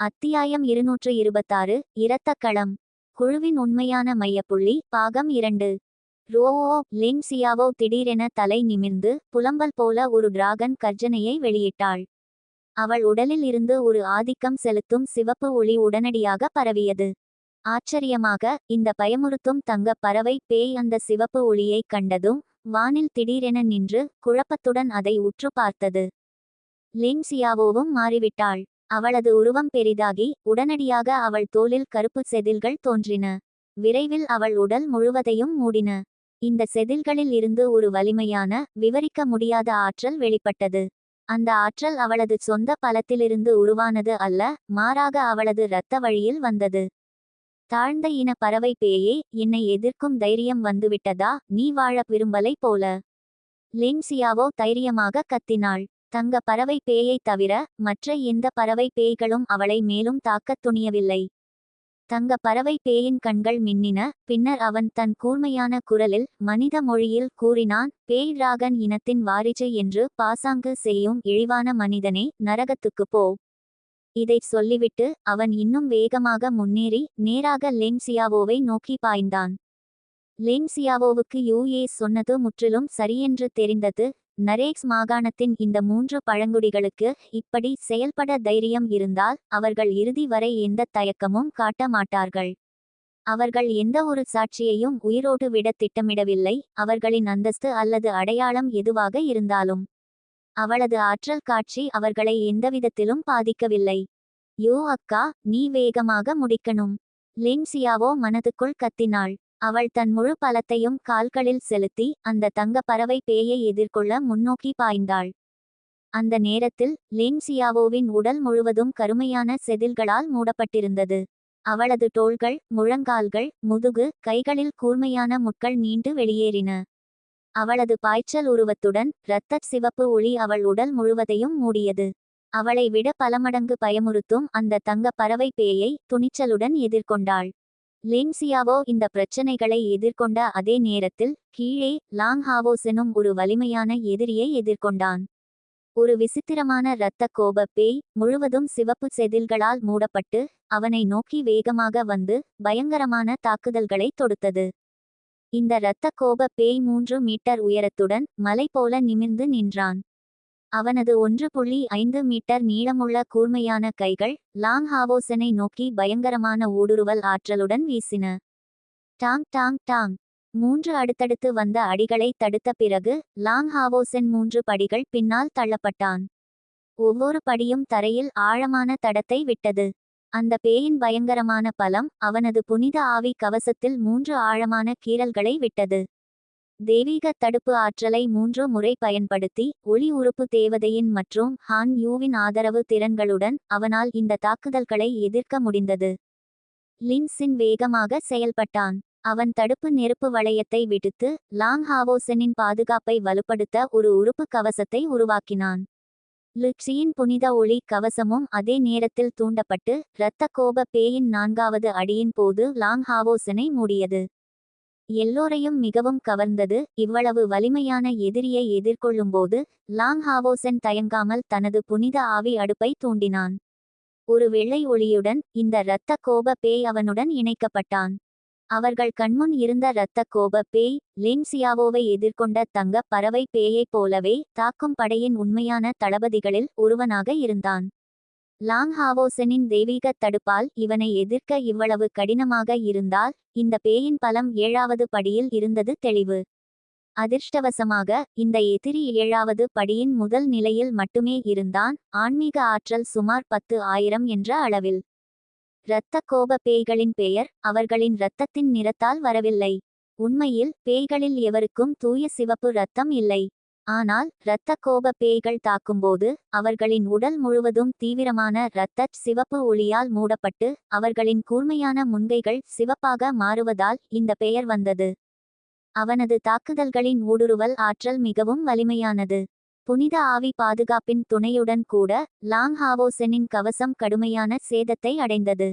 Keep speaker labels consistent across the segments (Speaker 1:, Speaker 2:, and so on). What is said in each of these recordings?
Speaker 1: அத்தியாயம் இருநூற்று இருபத்தாறு இரத்தக்களம். குழுவின் உண்மையான மையப்புள்ளி பாகம் இரண்டு. ரோவோ லிங் சியாவோ திடீரென தலை நிமிர்ந்து புலம்பல் போல ஒரு டிராகன் கர்ஜனையை வெளியிட்டாள். அவள் உடலில் இருந்து ஒரு ஆதிக்கம் செலுத்தும் சிவப்பு ஒளி உடனடியாக பரவியது. ஆச்சரியமாக இந்த பயமுறுத்தும் தங்க பறவை பேய் அந்த சிவப்பு ஒளியைக் கண்டதும் வானில் திடீரென நின்று குழப்பத்துடன் அதை உற்று பார்த்தது. லிங் சியாவோவும் மாறிவிட்டாள். அவளது உருவம் பெரிதாகி உடனடியாக அவள் தோலில் கருப்பு செதில்கள் தோன்றின. விரைவில் அவள் உடல் முழுவதையும் மூடின. இந்த செதில்களில் இருந்து ஒரு வலிமையான விவரிக்க முடியாத ஆற்றல் வெளிப்பட்டது. அந்த ஆற்றல் அவளது சொந்த பலத்திலிருந்து உருவானது அல்ல மாறாக அவளது இரத்த வழியில் வந்தது. தாழ்ந்த இன பறவை பேயே என்னை எதிர்க்கும் தைரியம் வந்துவிட்டதா நீ வாழ விரும்பலை போல. லிங்சியாவோ தைரியமாக கத்தினாள். தங்க பறவை பேயைத் தவிர மற்ற எந்த பறவை பேய்களும் அவளை மேலும் தாக்கத் துணியவில்லை. தங்க பறவை பேயின் கண்கள் மின்னின பின்னர் அவன் தன் கூர்மையான குரலில் மனித மொழியில் கூறினான் பேய் ராகன் இனத்தின் வாரிசு என்று பாசாங்கு செய்யும் இழிவான மனிதனே நரகத்துக்குப் போ இதைச் சொல்லிவிட்டு அவன் இன்னும் வேகமாக முன்னேறி நேராக லெங்சியாவோவை நோக்கி பாய்ந்தான். லெங்சியாவோவுக்கு யூஏ சொன்னது முற்றிலும் சரியென்று தெரிந்தது நரேக்ஸ் மாகாணத்தின் இந்த மூன்று பழங்குடிகளுக்கு இப்படி செயல்பட தைரியம் இருந்தால் அவர்கள் இறுதி வரை எந்த தயக்கமும் காட்ட மாட்டார்கள். அவர்கள் எந்த ஒரு சாட்சியையும் உயிரோடு விட திட்டமிடவில்லை அவர்களின் அந்தஸ்து அல்லது அடையாளம் எதுவாக இருந்தாலும். அவளது ஆற்றல் காட்சி அவர்களை எந்தவிதத்திலும் பாதிக்கவில்லை. யோ அக்கா நீ வேகமாக முடிக்கணும். லின்சியாவோ மனதுக்குள் கத்தினாள். அவள் தன் முழு பலத்தையும் கால்களில் செலுத்தி அந்த தங்க பறவை பேயை எதிர்கொள்ள முன்னோக்கி பாய்ந்தாள். அந்த நேரத்தில் லின்சியாவோவின் உடல் முழுவதும் கருமையான செதில்களால் மூடப்பட்டிருந்தது. அவளது தோள்கள் முழங்கால்கள் முதுகு கைகளில் கூர்மையான முட்கள் நீண்டு வெளியேறின. அவளது பாய்ச்சல் உருவத்துடன் இரத்தச் சிவப்பு ஒளி அவள் உடல் முழுவதையும் மூடியது. அவளை விட பலமடங்கு பயமுறுத்தும் அந்த தங்க பறவை பேயை துணிச்சலுடன் எதிர்கொண்டாள். லின்சியாவோ இந்த பிரச்சனைகளை எதிர்கொண்ட அதே நேரத்தில் கீழே லாங்ஹாவோசெனும் ஒரு வலிமையான எதிரியை எதிர்கொண்டான். ஒரு விசித்திரமான இரத்த கோப பேய் முழுவதும் சிவப்பு செதில்களால் மூடப்பட்டு அவனை நோக்கி வேகமாக வந்து பயங்கரமான தாக்குதல்களை தொடுத்தது. இந்த இரத்த கோப பேய் மூன்று மீட்டர் உயரத்துடன் மலை போல நிமிர்ந்து நின்றான். அவனது ஒன்று புள்ளி ஐந்து மீட்டர் நீளமுள்ள கூர்மையான கைகள் லாங் ஹாவோசனை நோக்கி பயங்கரமான ஊடுருவல் ஆற்றலுடன் வீசின. டாங் டாங் டாங். மூன்று அடுத்தடுத்து வந்த அடிகளை தடுத்த பிறகு லாங் ஹாவோசன் மூன்று படிகள் பின்னால் தள்ளப்பட்டான். ஒவ்வொரு படியும் தரையில் ஆழமான தடத்தை விட்டது. அந்த பேயின் பயங்கரமான பலம் அவனது புனித ஆவி கவசத்தில் மூன்று ஆழமான கீறல்களை விட்டது. தெய்வீக தடுப்பு ஆற்றலை மூன்று முறை பயன்படுத்தி ஒளி உறுப்பு தேவதையின் மற்றும் ஹான் யூவின் ஆதரவு திறன்களுடன் அவனால் இந்த தாக்குதல்களை எதிர்க்க முடிந்தது. லின்சின் வேகமாக செயல்பட்டான். அவன் தடுப்பு நெருப்பு வளையத்தை விடுத்து லாங் ஹாவோசனின் பாதுகாப்பை வலுப்படுத்த ஒரு உறுப்பு கவசத்தை உருவாக்கினான். லுக்ஸியின் புனித ஒளி கவசமும் அதே நேரத்தில் தூண்டப்பட்டு இரத்த கோப பேயின் நான்காவது அடியின் போது லாங் ஹாவோசனை மூடியது. எல்லோரையும் மிகவும் கவர்ந்தது. இவ்வளவு வலிமையான எதிரியை எதிர்கொள்ளும்போது லாங் ஹாவோசன் தயங்காமல் தனது புனித ஆவி அடுப்பை தூண்டினான். ஒரு வெள்ளை ஒளியுடன் இந்த இரத்த கோப பேய் அவனுடன் இணைக்கப்பட்டான். அவர்கள் கண்முன் இருந்த இரத்த கோப பேய் லின்சியாவோவை எதிர்கொண்ட தங்க பறவை பேயைப் போலவே தாக்கும் படையின் உண்மையான தளபதிகளில் ஒருவனாக இருந்தான். லாங் ஹாவோசனின் தெய்வீக தடுப்பால் இவனை எதிர்க்க இவ்வளவு கடினமாக இருந்தால் இந்த பேயின் பலம் ஏழாவது படியில் இருந்தது தெளிவு. அதிர்ஷ்டவசமாக இந்த எதிரி ஏழாவது படியின் முதல் நிலையில் மட்டுமே இருந்தான் ஆன்மீக ஆற்றல் சுமார் பத்து ஆயிரம் என்ற அளவில். இரத்த கோப பேய்களின் பெயர் அவர்களின் இரத்தத்தின் நிறத்தால் வரவில்லை. உண்மையில் பேய்களில் எவருக்கும் தூய சிவப்பு இரத்தம் இல்லை. ஆனால் இரத்த கோப பேய்கள் தாக்கும்போது அவர்களின் உடல் முழுவதும் தீவிரமான இரத்த சிவப்பு ஒளியால் மூடப்பட்டு அவர்களின் கூர்மையான முன்கைகள் சிவப்பாக மாறுவதால் இந்த பெயர் வந்தது. அவனது தாக்குதல்களின் ஊடுருவல் ஆற்றல் மிகவும் வலிமையானது. புனித ஆவி பாதுகாப்பின் துணையுடன் கூட லாங் ஹாவோசெனின் கவசம் கடுமையான சேதத்தை அடைந்தது.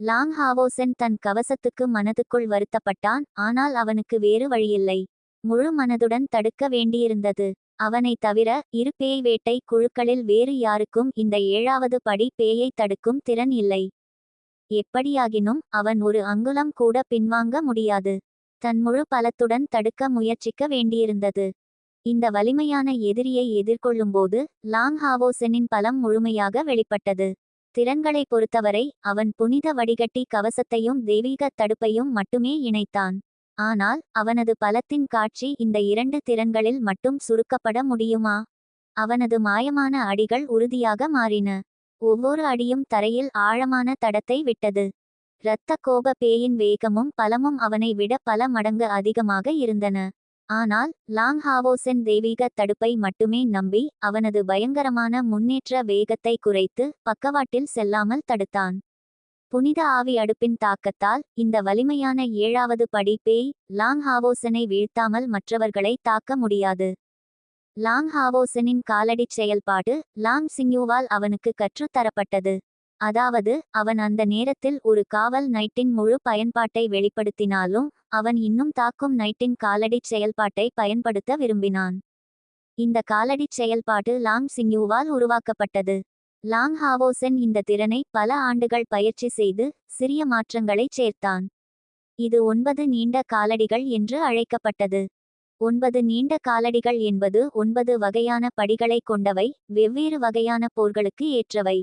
Speaker 1: லாங் ஹாவோசென் தன் கவசத்துக்கு மனதுக்குள் வருத்தப்பட்டான் ஆனால் அவனுக்கு வேறு வழியில்லை. முழு மனதுடன் தடுக்க வேண்டியிருந்தது. அவனைத் தவிர இரு பேய் வேட்டை குழுக்களில் வேறு யாருக்கும் இந்த ஏழாவது படி பேயை தடுக்கும் திறன் இல்லை. எப்படியாகினும் அவன் ஒரு அங்குலம் கூட பின்வாங்க முடியாது. தன் முழு பலத்துடன் தடுக்க முயற்சிக்க வேண்டியிருந்தது. இந்த வலிமையான எதிரியை எதிர்கொள்ளும்போது லாங் ஹாவோசெனின் பலம் முழுமையாக வெளிப்பட்டது. திறன்களை பொறுத்தவரை அவன் புனித வடிகட்டி கவசத்தையும் தெய்வீக தடுப்பையும் மட்டுமே இணைத்தான். ஆனால் அவனது பலத்தின் காட்சி இந்த இரண்டு திறன்களில் மட்டும் சுருக்கப்பட முடியுமா? அவனது மாயமான அடிகள் உறுதியாக மாறின. ஒவ்வொரு அடியும் தரையில் ஆழமான தடத்தை விட்டது. இரத்த கோப பேயின் வேகமும் பலமும் அவனை விட பல மடங்கு அதிகமாக இருந்தன. ஆனால் லாங் ஹாவோசென் தெய்வீக தடுப்பை மட்டுமே நம்பி அவனது பயங்கரமான முன்னேற்ற வேகத்தை குறைத்து பக்கவாட்டில் செல்லாமல் தடுத்தான். புனித ஆவி அடுப்பின் தாக்கத்தால் இந்த வலிமையான ஏழாவது படி பேய் லாங் ஹாவோசனை வீழ்த்தாமல் மற்றவர்களை தாக்க முடியாது. லாங் ஹாவோசனின் காலடிச் செயல்பாடு லாங் சிங்யூவால் அவனுக்கு கற்றுத்தரப்பட்டது. அதாவது அவன் அந்த நேரத்தில் ஒரு காவல் நைட்டின் முழு பயன்பாட்டை வெளிப்படுத்தினாலும் அவன் இன்னும் தாக்கும் நைட்டின் காலடிச் செயல்பாட்டை பயன்படுத்த விரும்பினான். இந்த காலடிச் செயல்பாடு லாங் சிங்யூவால் உருவாக்கப்பட்டது. லாங் ஹாவோசென் இந்த திறனை பல ஆண்டுகள் பயிற்சி செய்து சிறிய மாற்றங்களைச் சேர்த்தான். இது ஒன்பது நீண்ட காலடிகள் என்று அழைக்கப்பட்டது. ஒன்பது நீண்ட காலடிகள் என்பது ஒன்பது வகையான படிகளை கொண்டவை வெவ்வேறு வகையான போர்களுக்கு ஏற்றவை.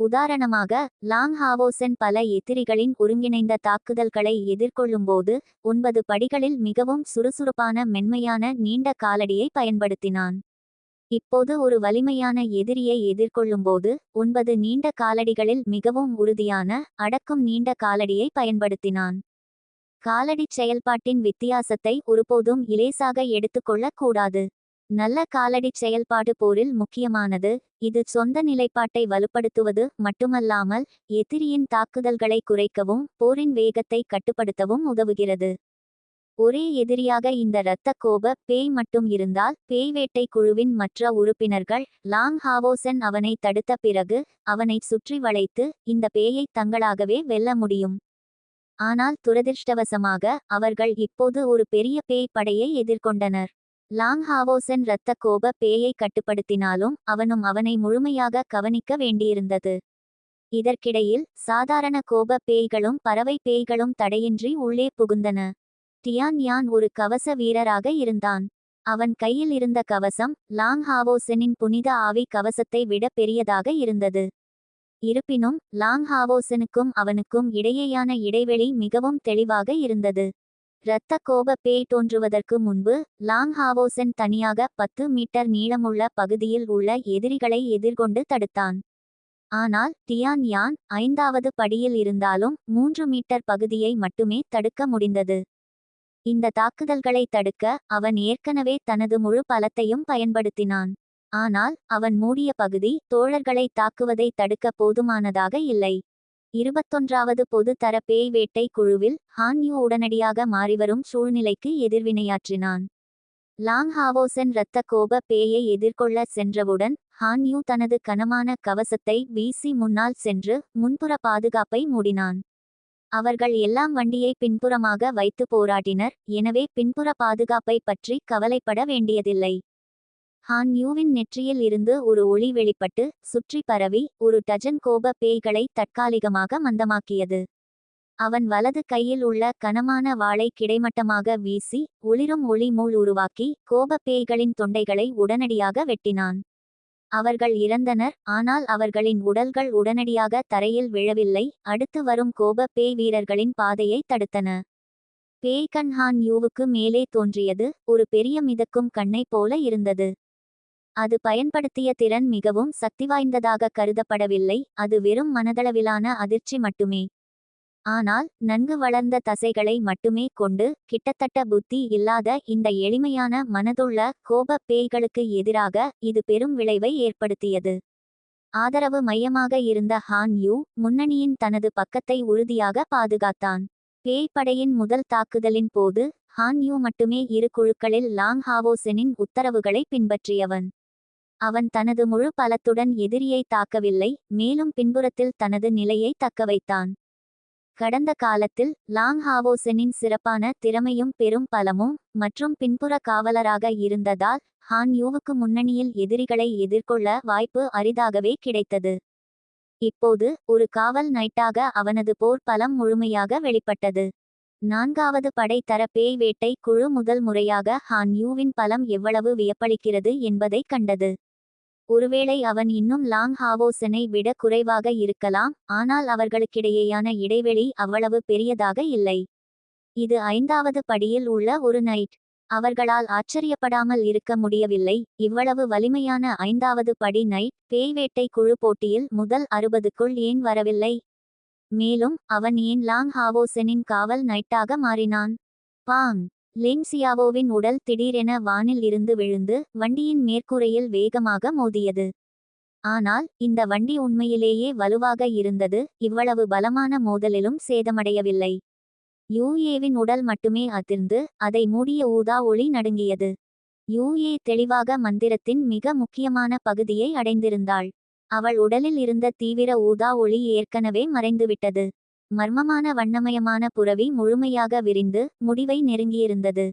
Speaker 1: உதாரணமாக லாங் ஹாவோசென் பல எதிரிகளின் ஒருங்கிணைந்த தாக்குதல்களை எதிர்கொள்ளும்போது ஒன்பது படிகளில் மிகவும் சுறுசுறுப்பான மென்மையான நீண்ட காலடியை பயன்படுத்தினான். இப்போது ஒரு வலிமையான எதிரியை எதிர்கொள்ளும்போது ஒன்பது நீண்ட காலடிகளில் மிகவும் உறுதியான அடக்கும் நீண்ட காலடியை பயன்படுத்தினான். காலடிச் செயல்பாட்டின் வித்தியாசத்தை ஒருபோதும் இலேசாக எடுத்துக்கொள்ளக் கூடாது. நல்ல காலடிச் செயல்பாடு போரில் முக்கியமானது இது சொந்த நிலைப்பாட்டை வலுப்படுத்துவது மட்டுமல்லாமல் எதிரியின் தாக்குதல்களை குறைக்கவும் போரின் வேகத்தை கட்டுப்படுத்தவும் உதவுகிறது. ஒரே எதிரியாக இந்த இரத்த கோப பேய் மட்டும் இருந்தால் பேய் வேட்டை குழுவின் மற்ற உறுப்பினர்கள் லாங் ஹாவோசன் அவனை தடுத்த பிறகு அவனை சுற்றி வளைத்து இந்த பேயை தங்களாகவே வெல்ல முடியும். ஆனால் துரதிர்ஷ்டவசமாக அவர்கள் இப்போது ஒரு பெரிய பேய் படையை எதிர்கொண்டனர். லாங் ஹாவோசன் இரத்த கோப பேயை கட்டுப்படுத்தினாலும் அவனும் அவனை முழுமையாக கவனிக்க வேண்டியிருந்தது. இதற்கிடையில் சாதாரண கோப பேய்களும் பறவை பேய்களும் தடையின்றி உள்ளே புகுந்தன. டியான் யான் ஒரு கவச வீரராக இருந்தான். அவன் கையில் இருந்த கவசம் லாங் ஹாவோசனின் புனித ஆவி கவசத்தை விட பெரியதாக இருந்தது. இருப்பினும் லாங் ஹாவோசனுக்கும் அவனுக்கும் இடையேயான இடைவெளி மிகவும் தெளிவாக இருந்தது. இரத்த கோப பேய் தோன்றுவதற்கு முன்பு லாங் ஹாவோசன் தனியாக பத்து மீட்டர் நீளமுள்ள பகுதியில் உள்ள எதிரிகளை எதிர்கொண்டு தடுத்தான். ஆனால் டியான் யான் ஐந்தாவது படியில் இருந்தாலும் மூன்று மீட்டர் பகுதியை மட்டுமே தடுக்க முடிந்தது. இந்த தாக்குதல்களை தடுக்க அவன் ஏற்கனவே தனது முழு பலத்தையும் பயன்படுத்தினான். ஆனால் அவன் மூடிய பகுதி தோழர்களை தாக்குவதை தடுக்க போதுமானதாக இல்லை. இருபத்தொன்றாவது பொது தர பேய் வேட்டை குழுவில் ஹான்யூ உடனடியாக மாறிவரும் சூழ்நிலைக்கு எதிர்வினையாற்றினான். லாங் ஹாவோசன் இரத்த கோப பேயை எதிர்கொள்ள சென்றவுடன் ஹான்யூ தனது கனமான கவசத்தை வீசி முன்னால் சென்று முன்புற பாதுகாப்பை மூடினான். அவர்கள் எல்லாம் வண்டியை பின்புறமாக வைத்து போராடினர். எனவே பின்புற பாதுகாப்பை பற்றி கவலைப்பட வேண்டியதில்லை. ஹான் யூவின் நெற்றியில் இருந்து ஒரு ஒளி வெளிப்பட்டு சுற்றி பரவி ஒரு டஜன் கோப பேய்களை தற்காலிகமாக மந்தமாக்கியது. அவன் வலது கையில் உள்ள கனமான வாளை கிடைமட்டமாக வீசி ஒளிரும் ஒளி மூள் உருவாக்கி கோப பேய்களின் தொண்டைகளை உடனடியாக வெட்டினான். அவர்கள் இறந்தனர் ஆனால் அவர்களின் உடல்கள் உடனடியாக தரையில் விழவில்லை அடுத்து வரும் கோப பேய் வீரர்களின் பாதையை தடுத்தன. பேய் கண்ஹான் யூவுக்கு மேலே தோன்றியது ஒரு பெரிய மிதக்கும் கண்ணை போல இருந்தது. அது பயன்படுத்திய திறன் மிகவும் சக்திவாய்ந்ததாக கருதப்படவில்லை அது வெறும் மனதளவிலான அதிர்ச்சி மட்டுமே. ஆனால் நன்கு வளர்ந்த தசைகளை மட்டுமே கொண்டு கிட்டத்தட்ட புத்தி இல்லாத இந்த எளிமையான மனதுள்ள கோப பேய்களுக்கு எதிராக இது பெரும் விளைவை ஏற்படுத்தியது. ஆதரவு மையமாக இருந்த ஹான் யூ முன்னணியின் தனது பக்கத்தை உறுதியாக பாதுகாத்தான். பேய் படையின் முதல் தாக்குதலின் போது ஹான் யூ மட்டுமே இரு குழுக்களில் லாங் ஹாவோசெனின் உத்தரவுகளை பின்பற்றியவன். அவன் தனது முழு பலத்துடன் எதிரியை தாக்கவில்லை மேலும் பின்புறத்தில் தனது நிலையை தக்கவைத்தான். கடந்த காலத்தில் லாங் ஹாவோசெனின் சிறப்பான திறமையும் பெரும் பலமும் மற்றும் பின்புற காவலராக இருந்ததால் ஹான் யூவுக்கு முன்னணியில் எதிரிகளை எதிர்கொள்ள வாய்ப்பு அரிதாகவே கிடைத்தது. இப்போது ஒரு காவல் நைட்டாக அவனது போர் பலம் முழுமையாக வெளிப்பட்டது. நான்காவது படை தர பேய் வேட்டை குழு முதல் முறையாக ஹான் யூவின் பலம் எவ்வளவு வியப்பளிக்கிறது என்பதை கண்டது. ஒருவேளை அவன் இன்னும் லாங் ஹாவோசனை விட குறைவாக இருக்கலாம் ஆனால் அவர்களுக்கிடையேயான இடைவெளி அவ்வளவு பெரியதாக இல்லை. இது ஐந்தாவது படியில் உள்ள ஒரு நைட். அவர்களால் ஆச்சரியப்படாமல் இருக்க முடியவில்லை. இவ்வளவு வலிமையான ஐந்தாவது படி நைட் பேய்வேட்டை குழு போட்டியில் முதல் அறுபதுக்குள் ஏன் வரவில்லை? மேலும் அவன் ஏன் லாங் ஹாவோசெனின் காவல் நைட்டாக மாறினான்? பாங்! லின்சியாவோவின் உடல் திடீரென வானில் இருந்து விழுந்து வண்டியின் மேற்கூரையில் வேகமாக மோதியது. ஆனால் இந்த வண்டி உண்மையிலேயே வலுவாக இருந்தது இவ்வளவு பலமான மோதலிலும் சேதமடையவில்லை. யூஏவின் உடல் மட்டுமே அதிர்ந்து அதை மூடிய ஊதா ஒளி நடுங்கியது. யூஏ தெளிவாக மந்திரத்தின் மிக முக்கியமான பகுதியை அடைந்திருந்தாள். அவள் உடலில் இருந்த தீவிர ஊதா ஒளி ஏற்கனவே மறைந்துவிட்டது. மர்மமான வண்ணமயமான புரவி முழுமையாக விரிந்து முடிவை நெருங்கியிருந்தது.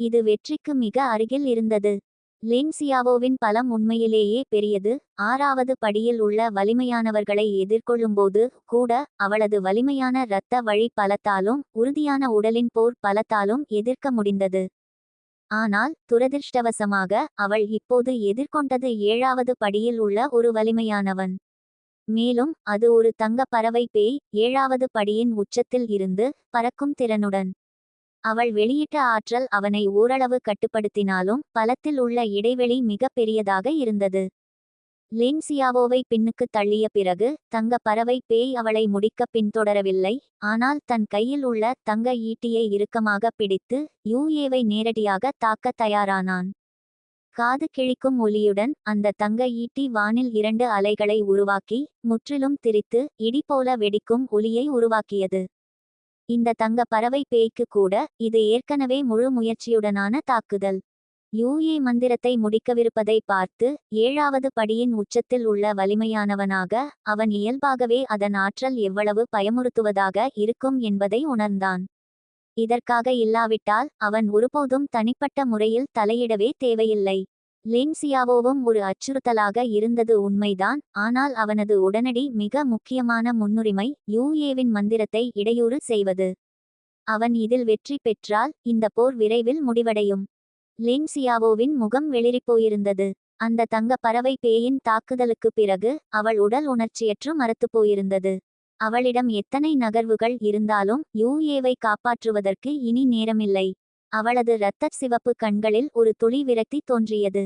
Speaker 1: இது வெற்றிக்கு மிக அருகில் இருந்தது. லின்சியாவோவின் பலம் உண்மையிலேயே பெரியது. ஆறாவது படியில் உள்ள வலிமையானவர்களை எதிர்கொள்ளும்போது கூட அவளது வலிமையான இரத்த வழி பலத்தாலும் உறுதியான உடலின் போர் பலத்தாலும் எதிர்க்க முடிந்தது. ஆனால் துரதிர்ஷ்டவசமாக அவள் இப்போது எதிர்கொண்டது ஏழாவது படியில் உள்ள ஒரு வலிமையானவன். மேலும் அது ஒரு தங்க பறவை பேய் ஏழாவது படியின் உச்சத்தில் இருந்து பறக்கும் திறனுடன். அவள் வெளியிட்ட ஆற்றல் அவனை ஓரளவு கட்டுப்படுத்தினாலும் பலத்தில் உள்ள இடைவெளி மிக பெரியதாக இருந்தது. லேன்சியாவோவை பின்னுக்கு தள்ளிய பிறகு தங்க பறவை பேய் அவளை முடிக்க பின்தொடரவில்லை. ஆனால் தன் கையில் உள்ள தங்க ஈட்டியை இறுக்கமாக பிடித்து யூஏவை நேரடியாக தாக்க தயாரானான். காது கிழிக்கும் ஒலியுடன் அந்த தங்க ஈட்டி வானில் இரண்டு அலைகளை உருவாக்கி முற்றிலும் திரித்து இடி போல வெடிக்கும் ஒலியை உருவாக்கியது. இந்த தங்க பறவை பேய்க்கு கூட இது ஏற்கனவே முழு முயற்சியுடனான தாக்குதல். யூஏ மந்திரத்தை முடிக்கவிருப்பதை பார்த்து ஏழாவது படியின் உச்சத்தில் உள்ள வலிமையானவனாக அவன் இயல்பாகவே அதன் ஆற்றல் எவ்வளவு பயமுறுத்துவதாக இருக்கும் என்பதை உணர்ந்தான். இதற்காக இல்லாவிட்டால் அவன் ஒருபோதும் தனிப்பட்ட முறையில் தலையிடவே தேவையில்லை. லின்சியாவோவும் ஒரு அச்சுறுத்தலாக இருந்தது உண்மைதான். ஆனால் அவனது உடனடி மிக முக்கியமான முன்னுரிமை யூஏவின் மந்திரத்தை இடையூறு செய்வது. அவன் இதில் வெற்றி பெற்றால் இந்த போர் விரைவில் முடிவடையும். லின்சியாவோவின் முகம் வெளிரிப்போயிருந்தது. அந்த தங்க பறவை பேயின் தாக்குதலுக்கு பிறகு அவள் உடல் உணர்ச்சியற்று மறுத்துப் போயிருந்தது அவளிடம் எத்தனை நகர்வுகள் இருந்தாலும் யூஏவை காப்பாற்றுவதற்கு இனி நேரமில்லை. அவளது இரத்தச் சிவப்பு கண்களில் ஒரு துளி விரக்தி தோன்றியது.